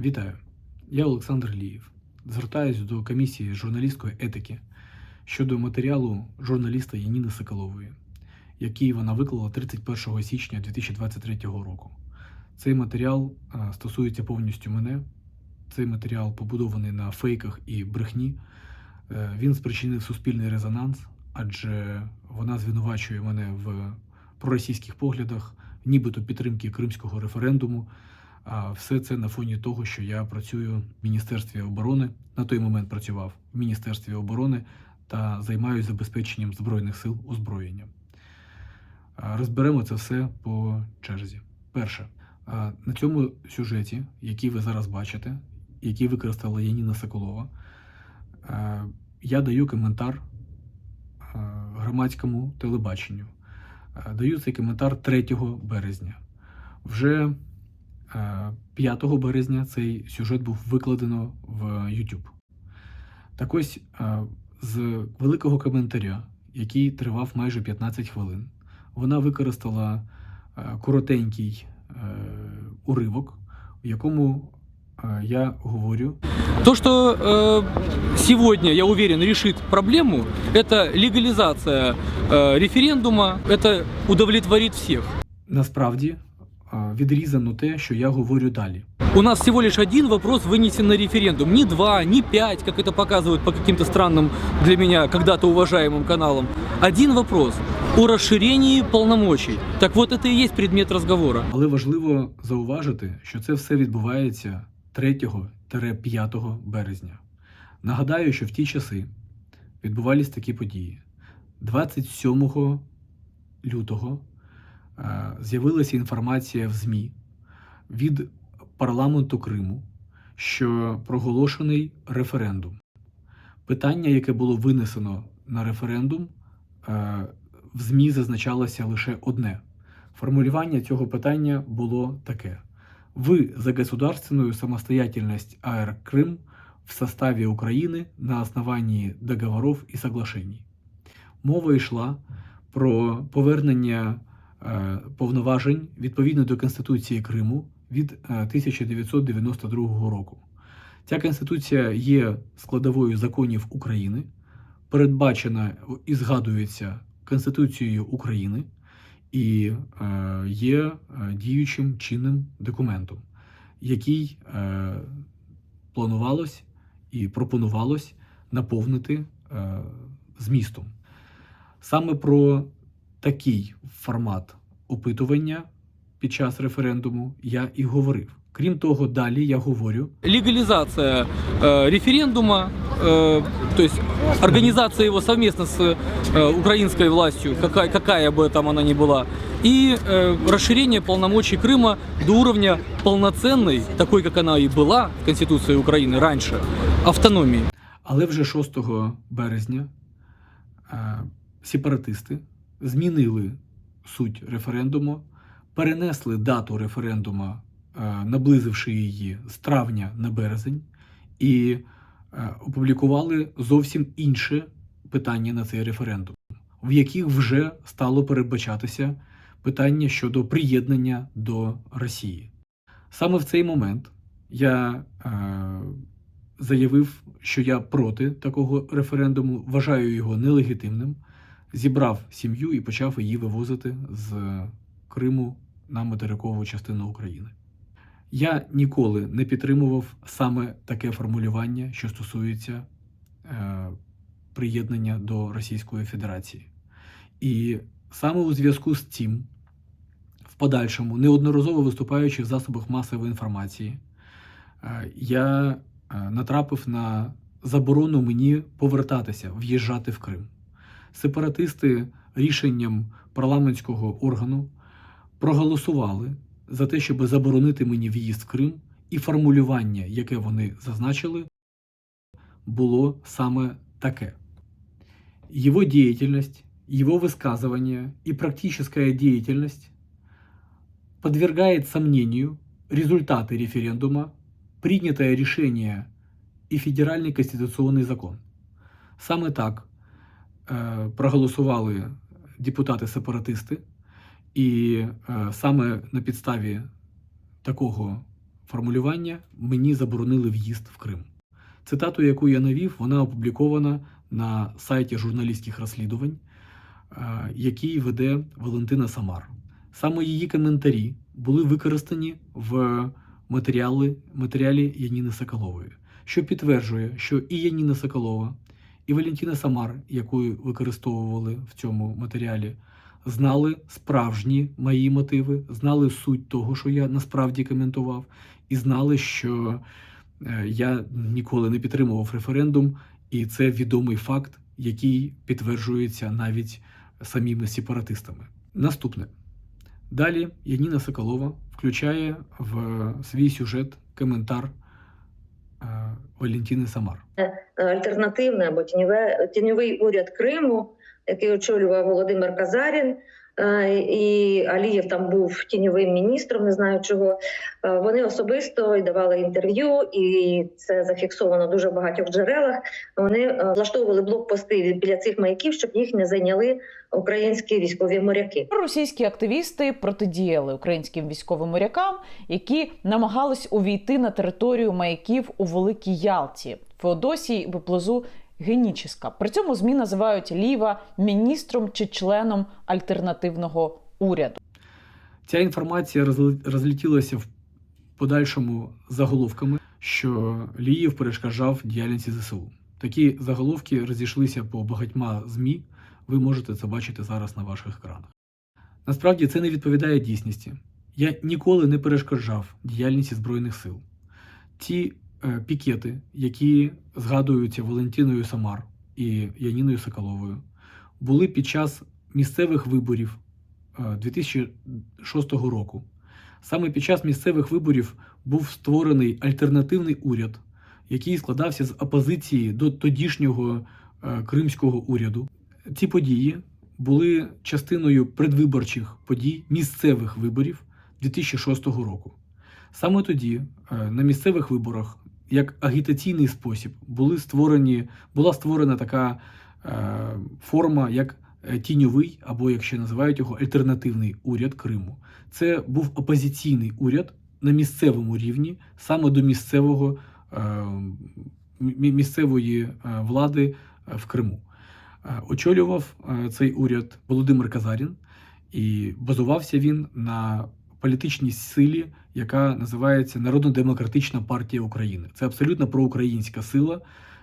Вітаю, я Олександр Лієв. Звертаюсь до комісії журналістської етики щодо матеріалу журналіста Яніни Соколової, який вона виклала 31 січня 2023 року. Цей матеріал е, стосується повністю мене. Цей матеріал побудований на фейках і брехні. Е, Він спричинив суспільний резонанс, адже вона звинувачує мене в проросійських поглядах, нібито підтримки кримського референдуму. А все це на фоні того, що я працюю в Міністерстві оборони. На той момент працював в Міністерстві оборони та займаюся забезпеченням Збройних сил озброєння. Розберемо це все по черзі. Перше, на цьому сюжеті, який ви зараз бачите, який використала Яніна Соколова, я даю коментар громадському телебаченню. Даю цей коментар 3 березня. Вже 5 березня цей сюжет був викладено в YouTube. Так ось е, з великого коментаря, який тривав майже 15 хвилин, вона використала е, коротенький е, уривок, в якому е, я говорю То, что э, сегодня, я уверен, решит проблему, это легализация э, референдума, это удовлетворит всех. насправді е, відрізано те, що я говорю далі. У нас всего лишь один вопрос вынесен на референдум. Не два, не пять, как это показывают по каким-то странным для меня когда-то уважаемым каналам. Один вопрос о расширении полномочий. Так вот, это и есть предмет разговора. Але важливо зауважити, що це все відбувається 3-5 березня. Нагадаю, що в ті часи відбувались такі події. 27 лютого е, з'явилася інформація в ЗМІ від парламенту Криму, що проголошений референдум. Питання, яке було винесено на референдум, е, в ЗМІ зазначалося лише одне. Формулювання цього питання було таке: Вы за государственную самостоятельность АР Крым в составе України на основании договоров і соглашений. Мова йшла про повернення е, повноважень відповідно до Конституції Криму від е, 1992 року. Ця конституція є складовою законів України, передбачена і згадується Конституцією України і е, є е, діючим чинним документом, який е, планувалось і пропонувалось наповнити е, змістом. Саме про такий формат опитування під час референдуму я і говорив. Крім того, далі я говорю Легализация э, референдума, э, то есть организация его совместно с э, украинской властью, какая, какая бы там она ни была, и э, расширение полномочий Крыма до уровня полноценной, такой, как она и была в Конституции Украины раньше, автономии. Але вже 6 березня е, сепаратисти змінили суть референдуму, перенесли дату референдуму, е, наблизивши її з травня на березень, і е, опублікували зовсім інше питання на цей референдум, в яких вже стало передбачатися питання щодо приєднання до Росії. Саме в цей момент я е, заявив, що я проти такого референдуму, вважаю його нелегітимним, зібрав сім'ю і почав її вивозити з Криму на материкову частину України. Я ніколи не підтримував саме таке формулювання, що стосується е, приєднання до Російської Федерації. І саме у зв'язку з цим, в подальшому, неодноразово виступаючи в засобах масової інформації, е, я е, натрапив на заборону мені повертатися, в'їжджати в Крим Сепаратисти рішенням парламентського органу проголосували за те, щоб заборонити мені в'їзд в Крим, і формулювання, яке вони зазначили, було саме таке. Его деятельность, его высказывание и практическая деятельность подвергает сомнению результаты референдума, принятое решение и федеральный конституционный закон. Саме так е, проголосували депутати-сепаратисти, і е, саме на підставі такого формулювання мені заборонили в'їзд в Крим. Цитату, яку я навів, вона опублікована на сайті журналістських розслідувань, е, який веде Валентина Самар. Саме її коментарі були використані в матеріали, матеріалі Яніни Соколової, що підтверджує, що і Яніна Соколова, і Валентина Самар, яку використовували в цьому матеріалі, знали справжні мої мотиви, знали суть того, що я насправді коментував, і знали, що е, я ніколи не підтримував референдум, і це відомий факт, який підтверджується навіть самими сепаратистами. Наступне. Далі Яніна Соколова включає в свій сюжет коментар е, Валентини Самар. альтернативне або тіньове, тіньовий уряд Криму, який очолював Володимир Казарін. І Алієв там був тіньовим міністром, не знаю чого. Е, Вони особисто й давали інтерв'ю, і це зафіксовано в дуже багатьох джерелах. Вони е, влаштовували блокпости біля цих маяків, щоб їх не зайняли українські військові моряки. Російські активісти протидіяли українським військовим морякам, які намагались увійти на територію маяків у Великій Ялті, Феодосії і Геніческа. При цьому змі називають Ліва міністром чи членом альтернативного уряду. Ця інформація розлетілася в подальшому заголовками, що Ліїв перешкоджав діяльності ЗСУ. Такі заголовки розійшлися по багатьма ЗМІ. Ви можете це бачити зараз на ваших екранах. Насправді це не відповідає дійсності. Я ніколи не перешкоджав діяльності Збройних сил. Ті пікети, які згадуються Валентиною Самар і Яніною Соколовою, були під час місцевих виборів е, 2006 року. Саме під час місцевих виборів був створений альтернативний уряд, який складався з опозиції до тодішнього е, кримського уряду. Ці події були частиною предвиборчих подій місцевих виборів 2006 року. Саме тоді, е, на місцевих виборах, як агітаційний спосіб, були створені, була створена така е, форма, як е, тіньовий, або як ще називають його альтернативний уряд Криму. Це був опозиційний уряд на місцевому рівні, саме до місцевого е, місцевої е, влади е, в Криму. Очолював цей уряд Володимир Казарін, і базувався він на політичній силі, яка називається Народно-демократична партія України. Це абсолютно проукраїнська сила,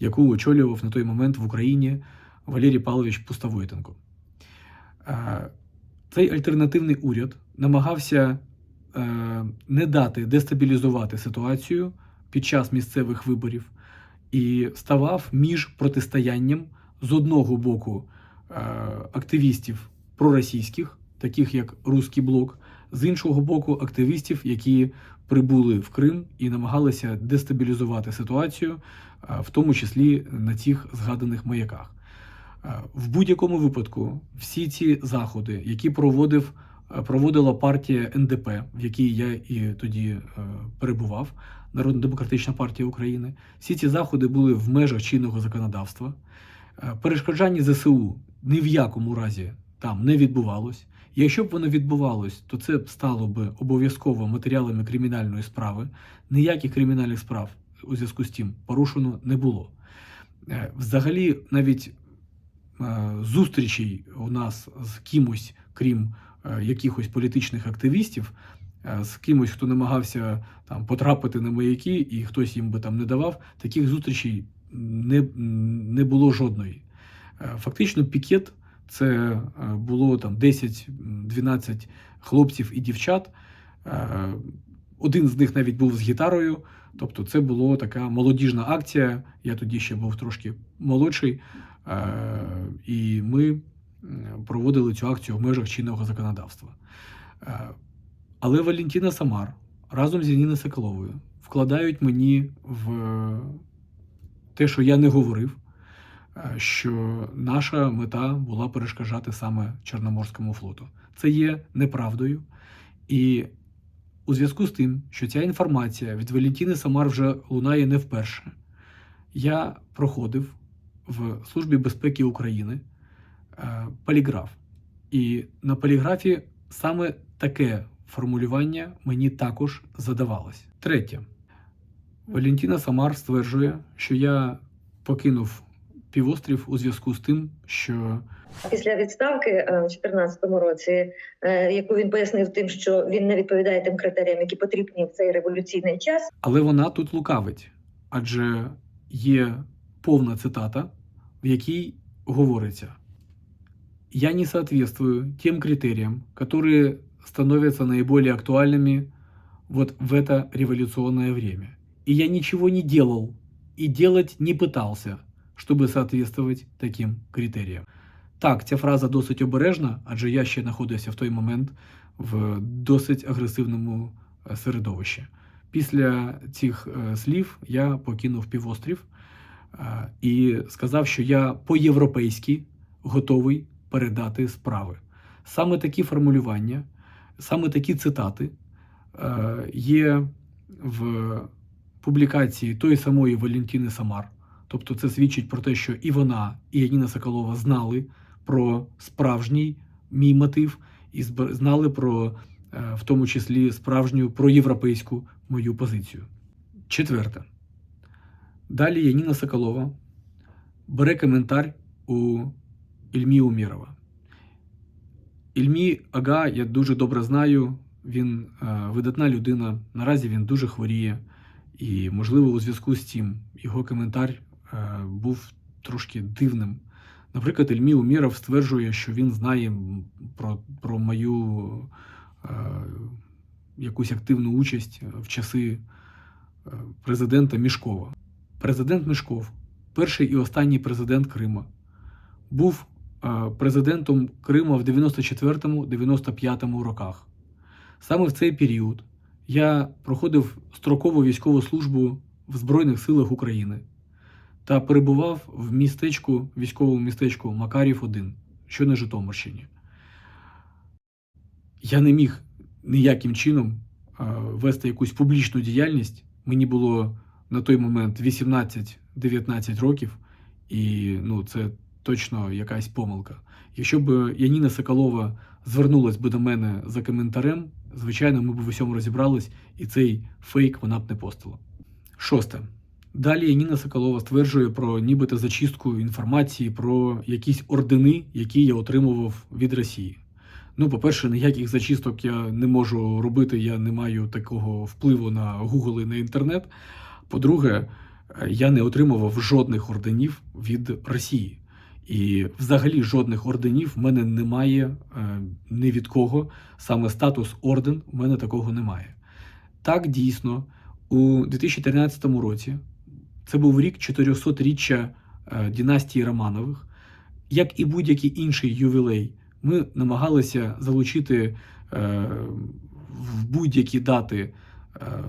яку очолював на той момент в Україні Валерій Павлович Пустовойтенко. Е, Цей альтернативний уряд намагався е, не дати дестабілізувати ситуацію під час місцевих виборів і ставав між протистоянням з одного боку е, активістів проросійських, таких як Руський блок, з іншого боку, активістів, які прибули в Крим і намагалися дестабілізувати ситуацію, е, в тому числі на цих згаданих маяках. Е, В будь-якому випадку всі ці заходи, які проводив, е, проводила партія НДП, в якій я і тоді перебував, Народно-демократична партія України, всі ці заходи були в межах чинного законодавства. Перешкоджання ЗСУ ні в якому разі там не відбувалось. Якщо б воно відбувалось, то це стало б обов'язково матеріалами кримінальної справи. Ніяких кримінальних справ у зв'язку з тим порушено не було. Е, Взагалі, навіть е, зустрічей у нас з кимось, крім е, якихось політичних активістів, з кимось, хто намагався там потрапити на маяки, і хтось їм би там не давав, таких зустрічей не, не було жодної. Фактично, пікет це е, було там 10-12 хлопців і дівчат. Е, Один з них навіть був з гітарою. Тобто, це була така молодіжна акція. Я тоді ще був трошки молодший, е, і ми проводили цю акцію в межах чинного законодавства. Але Валентина Самар разом з Яніною Соколовою вкладають мені в те, що я не говорив, що наша мета була перешкоджати саме Чорноморському флоту. Це є неправдою. І у зв'язку з тим, що ця інформація від Валентини Самар вже лунає не вперше, я проходив в Службі безпеки України е, поліграф. І на поліграфі саме таке формулювання мені також задавалось. Третє. Валентина Самар стверджує, що я покинув півострів у зв'язку з тим, що Після відставки е, у 2014 році, е, яку він пояснив тим, що він не відповідає тим критеріям, які потрібні в цей революційний час. Але вона тут лукавить, адже є повна цитата, в якій говориться: Я не соответствую тем критериям, которые становятся наиболее актуальными вот в это революционное время. И я ничего не делал и делать не пытался, чтобы соответствовать таким критеріям. Так, ця фраза досить обережна, адже я ще знаходився в той момент в досить агресивному е, середовищі. Після цих е, слів я покинув півострів е, і сказав, що я по-європейськи готовий передати справи. Саме такі формулювання, саме такі цитати є в публікації тої самої Валентини Самар. Тобто це свідчить про те, що і вона, і Яніна Соколова знали про справжній мій мотив, і знали про е, в тому числі справжню проєвропейську мою позицію. Четверте. Далі Яніна Соколова бере коментар у Ільмі Умірова. Ільмі Ага, я дуже добре знаю. Він е, видатна людина. Наразі він дуже хворіє. І, можливо, у зв'язку з цим його коментар був трошки дивним. Наприклад, Ільмі Уміров стверджує, що він знає про, про мою е, якусь активну участь в часи е, президента Мішкова. Президент Мішков, перший і останній президент Крима, був е, президентом Крима в 94-95 роках. Саме в цей період я проходив строкову військову службу в Збройних силах України та перебував в містечку, військовому містечку Макарів 1, що на Житомирщині. Я не міг ніяким чином вести якусь публічну діяльність. Мені було на той момент 18-19 років, і ну, це точно якась помилка. Якщо б Яніна Соколова звернулась би до мене за коментарем, звичайно, ми б в усьому розібрались, і цей фейк вона б не постила. Шосте. Далі Яніна Соколова стверджує про нібито зачистку інформації про якісь ордени, які я отримував від Росії. Ну, по-перше, ніяких зачисток я не можу робити, я не маю такого впливу на Google і на інтернет. По-друге, е, я не отримував жодних орденів від Росії. І взагалі жодних орденів в мене немає е, ні від кого. Саме статус орден у мене такого немає. Так, дійсно, у 2013 році це був рік 400-річчя е, династії Романових. Як і будь-який інший ювілей, ми намагалися залучити е, в будь-які дати е,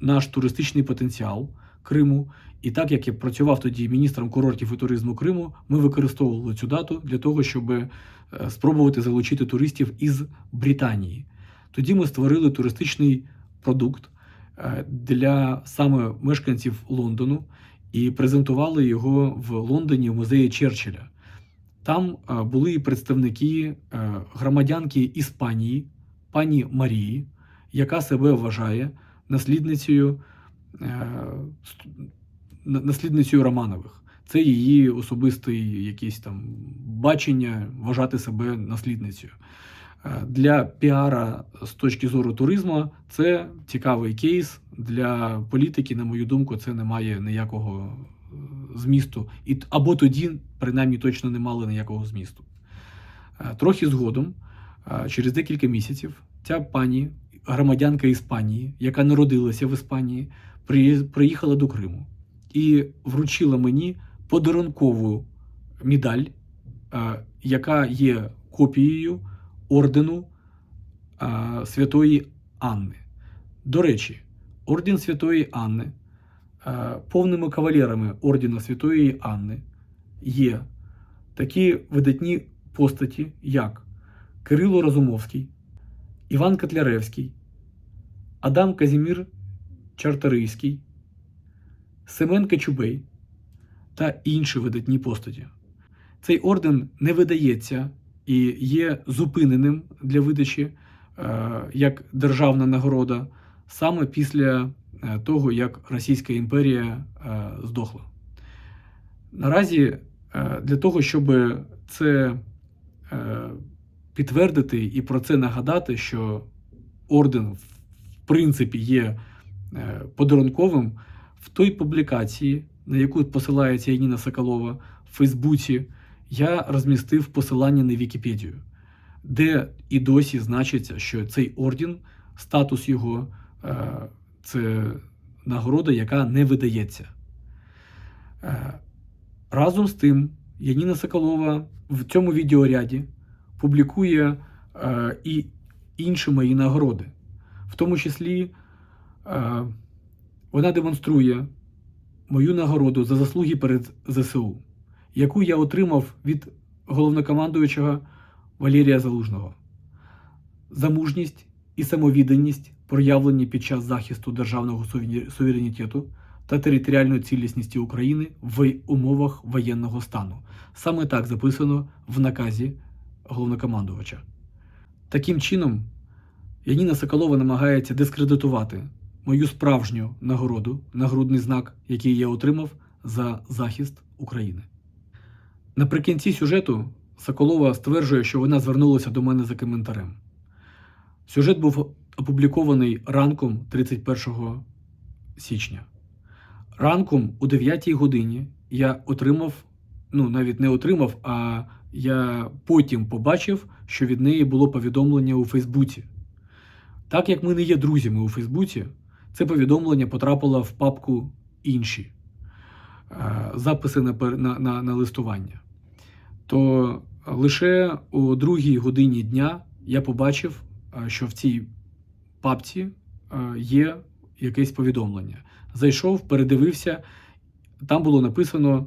наш туристичний потенціал Криму. І так як я працював тоді міністром курортів і туризму Криму, ми використовували цю дату для того, щоб спробувати залучити туристів із Британії. Тоді ми створили туристичний продукт для саме мешканців Лондону і презентували його в Лондоні в музеї Черчилля. Там е, були представники е, громадянки Іспанії, пані Марії, яка себе вважає наслідницею, е, наслідницею Романових. Це її особистий якесь там бачення вважати себе наслідницею. Е, Для піара з точки зору туризму це цікавий кейс. Для політики, на мою думку, це не має ніякого е, змісту. І, або тоді, принаймні, точно не мали ніякого змісту. Е, Трохи згодом, через декілька місяців, ця пані, громадянка Іспанії, яка народилася в Іспанії, приїхала до Криму і вручила мені подарункову медаль, яка є копією ордену е, Святої Анни. До речі, орден Святої Анни, е, повними кавалерами ордена Святої Анни є такі видатні постаті, як Кирило Розумовський, Іван Котляревський, Адам Казімір Чарторийський, Семен Качубей та інші видатні постаті. Цей орден не видається і є зупиненим для видачі е, як державна нагорода саме після е, того, як Російська імперія е, здохла. Наразі для того, щоб це підтвердити і про це нагадати, що орден в принципі є подарунковим, в той публікації, на яку посилається Яніна Соколова в Фейсбуці, я розмістив посилання на Вікіпедію, де і досі значиться, що цей орден, статус його е, це нагорода, яка не видається. Е, Разом з тим, Яніна Соколова в цьому відеоряді публікує е, і інші мої нагороди. В тому числі вона демонструє мою нагороду за заслуги перед ЗСУ, яку я отримав від головнокомандуючого Валерія Залужного. За мужність і самовідданість, проявлені під час захисту державного суверенітету та територіальної цілісності України в умовах воєнного стану. Саме так записано в наказі головнокомандувача. Таким чином, Яніна Соколова намагається дискредитувати мою справжню нагороду, нагрудний знак, який я отримав за захист України. Наприкінці сюжету Соколова стверджує, що вона звернулася до мене за коментарем. Сюжет був опублікований ранком 31 січня. Ранком о 9 годині я отримав, ну навіть не отримав, а я потім побачив, що від неї було повідомлення у Фейсбуці. Так як ми не є друзями у Фейсбуці, це повідомлення потрапило в папку інші е, записи на, на, на, на листування. То лише о другій годині дня я побачив, е, що в цій папці е, є якесь повідомлення. Зайшов, передивився, там було написано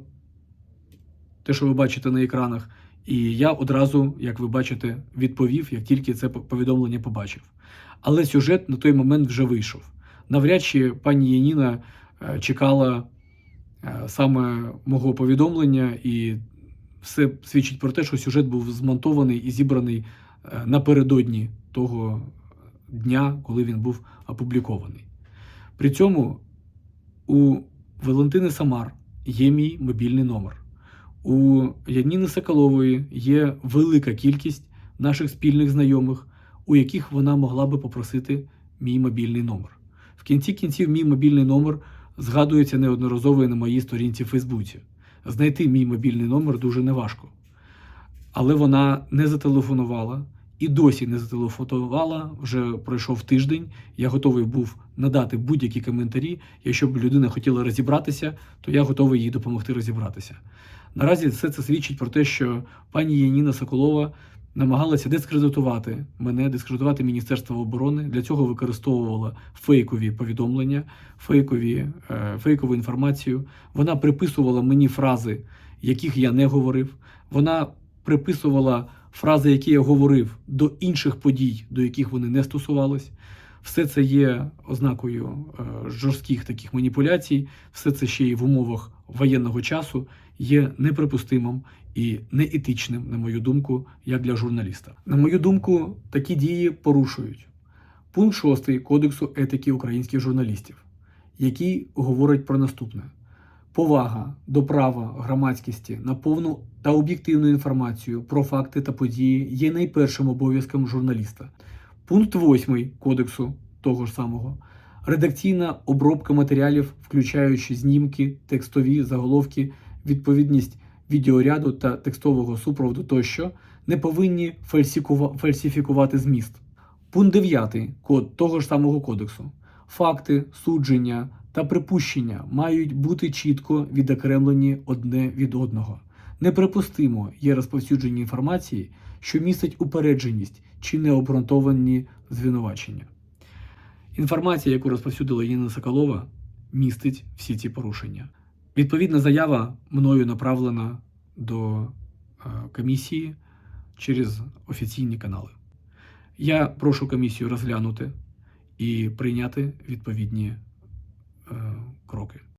те, що ви бачите на екранах, і я одразу, як ви бачите, відповів, як тільки це повідомлення побачив. Але сюжет на той момент вже вийшов. Навряд чи пані Яніна е, чекала саме мого повідомлення, і все свідчить про те, що сюжет був змонтований і зібраний е, напередодні того дня, коли він був опублікований. При цьому у Валентини Самар є мій мобільний номер. У Яніни Соколової є велика кількість наших спільних знайомих, у яких вона могла би попросити мій мобільний номер. В кінці кінців мій мобільний номер згадується неодноразово і на моїй сторінці в Фейсбуці. Знайти мій мобільний номер дуже неважко. Але вона не зателефонувала і досі не зателефонувала. Вже пройшов тиждень. Я готовий був надати будь-які коментарі. Якщо б людина хотіла розібратися, то я готовий їй допомогти розібратися. Наразі все це свідчить про те, що пані Яніна Соколова намагалася дискредитувати мене, дискредитувати Міністерство оборони. Для цього використовувала фейкові повідомлення, фейкові, е, фейкову інформацію. Вона приписувала мені фрази, яких я не говорив. Вона приписувала фрази, які я говорив, до інших подій, до яких вони не стосувались. Все це є ознакою е, жорстких таких маніпуляцій, все це ще й в умовах воєнного часу є неприпустимим і неетичним, на мою думку, як для журналіста. На мою думку, такі дії порушують пункт 6 Кодексу етики українських журналістів, який говорить про наступне: повага до права громадськості на повну та об'єктивну інформацію про факти та події є найпершим обов'язком журналіста. Пункт 8 Кодексу того ж самого. Редакційна обробка матеріалів, включаючи знімки, текстові заголовки, відповідність відеоряду та текстового супроводу тощо, не повинні фальсифікувати зміст. Пункт 9 код того ж самого кодексу. Факти, судження та припущення мають бути чітко відокремлені одне від одного. Неприпустимо є розповсюдження інформації, що містить упередженість чи необґрунтовані звинувачення. Інформація, яку розповсюдила Єна Соколова, містить всі ці порушення. Відповідна заява мною направлена до е, комісії через офіційні канали. Я прошу комісію розглянути і прийняти відповідні е, кроки.